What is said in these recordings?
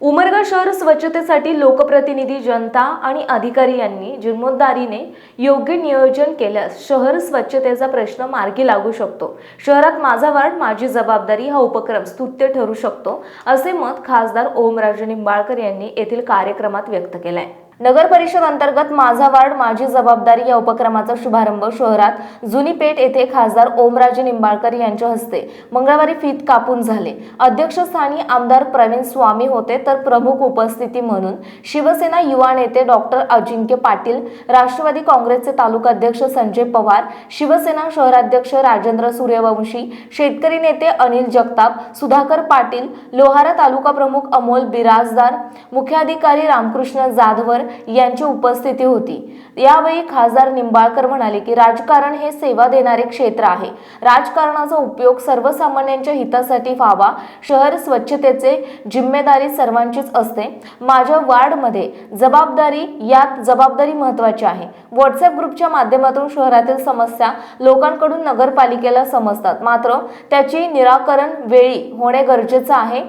उमरगा शहर स्वच्छतेसाठी लोकप्रतिनिधी जनता आणि अधिकारी यांनी जिम्मेदारीने योग्य नियोजन केल्यास शहर स्वच्छतेचा प्रश्न मार्गी लागू शकतो. शहरात माझा वार्ड माझी जबाबदारी हा उपक्रम स्तुत्य ठरू शकतो असे मत खासदार ओमराजे निंबाळकर यांनी येथील कार्यक्रमात व्यक्त केलंय. नगर परिषद अंतर्गत माझा वार्ड माझी जबाबदारी या उपक्रमाचा शुभारंभ शहरात जुनी पेठ येथे खासदार ओमराजे निंबाळकर यांच्या हस्ते मंगळवारी फीत कापून झाले. अध्यक्षस्थानी आमदार प्रवीण स्वामी होते तर प्रमुख उपस्थिती म्हणून शिवसेना युवा नेते डॉक्टर अजिंक्य पाटील राष्ट्रवादी काँग्रेसचे तालुका अध्यक्ष संजय पवार शिवसेना शहराध्यक्ष राजेंद्र सूर्यवंशी शेतकरी नेते अनिल जगताप सुधाकर पाटील लोहारा तालुका प्रमुख अमोल बिराजदार मुख्याधिकारी रामकृष्ण जाधवर यांची उपस्थिती होती. यावेळी खासदार निंबाळकर म्हणाले की राजकारण हे सेवा देणारे क्षेत्र आहे. राजकारणाचा उपयोग सर्वसामान्यांच्या हितासाठी व्हावा. शहर स्वच्छतेचे जिम्मेदारी सर्वांचीच असते. माझ्या वार्डमध्ये जबाबदारी यात जबाबदारी महत्वाची आहे. व्हॉट्सअप ग्रुपच्या माध्यमातून शहरातील समस्या लोकांकडून नगरपालिकेला समजतात. मात्र त्याची निराकरण वेळी होणे गरजेचं आहे.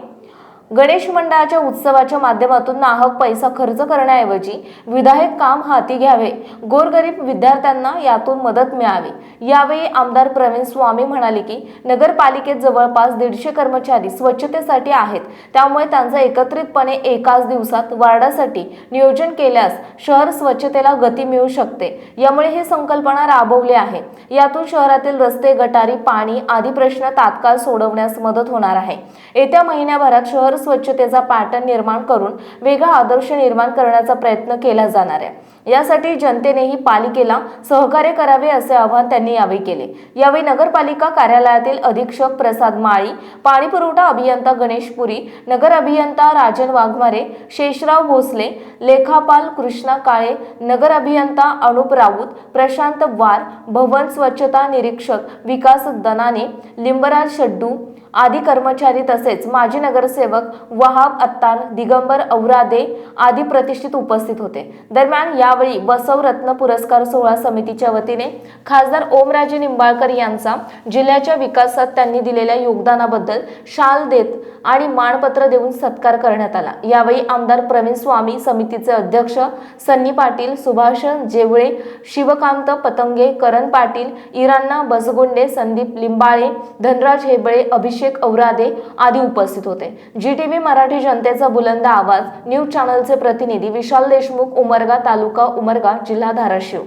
गणेश मंडळाच्या उत्सवाच्या माध्यमातून नाहक पैसा खर्च करण्याऐवजी विधायक काम हाती घ्यावे गोरगरीब विद्यार्थ्यांना यातून मदत मिळावी. यावेळी आमदार प्रवीण स्वामी म्हणाले की नगरपालिकेत जवळपास दीडशे कर्मचारी स्वच्छतेसाठी आहेत. त्यामुळे त्यांचा एकत्रितपणे एकाच दिवसात वार्डासाठी नियोजन केल्यास शहर स्वच्छतेला गती मिळू शकते. यामुळे ही संकल्पना राबवली आहे. यातून शहरातील रस्ते गटारी पाणी आदी प्रश्न तात्काळ सोडवण्यास मदत होणार आहे. येत्या महिन्याभरात शहर स्वच्छतेचा पॅटर्न निर्माण करून वेगळा आदर्श निर्माण करण्याचा प्रयत्न केला जाणार आहे. यासाठी जनतेनेही पालिकेला सहकार्य करावे असे आवाहन त्यांनी यावेळी केले. यावेळी नगरपालिका कार्यालयातील अधीक्षक प्रसाद माळी पाणी पुरवठा अभियंता गणेश पुरी नगर अभियंता राजन वाघमारे शेषराव भोसले लेखापाल कृष्णा काळे नगर अभियंता अनुप राऊत प्रशांत वार भवन स्वच्छता निरीक्षक विकास दनाने लिंबराज शड्डू आदी कर्मचारी तसेच माजी नगरसेवक वहाब अत्तार दिगंबर औरादे आदी प्रतिष्ठित उपस्थित होते. दरम्यान यावेळी बसवरत्न पुरस्कार सोहळा समितीच्या वतीने खासदार ओमराजे निंबाळकर यांचा जिल्ह्याच्या विकासात त्यांनी दिलेल्या योगदानाबद्दल शाल देत आणि मानपत्र देऊन सत्कार करण्यात आला. यावेळी आमदार प्रवीण स्वामी समितीचे अध्यक्ष सन्नी पाटील सुभाष जेवळे शिवकांत पतंगे करण पाटील इराण्णा बसगुंडे संदीप लिंबाळे धनराज हेबळे अभिषेक औरादे आदी उपस्थित होते. जी टी व्ही मराठी जनतेचा बुलंद आवाज न्यूज चॅनलचे प्रतिनिधी विशाल देशमुख उमरगा तालुका उमरगा जिल्हा धाराशिव.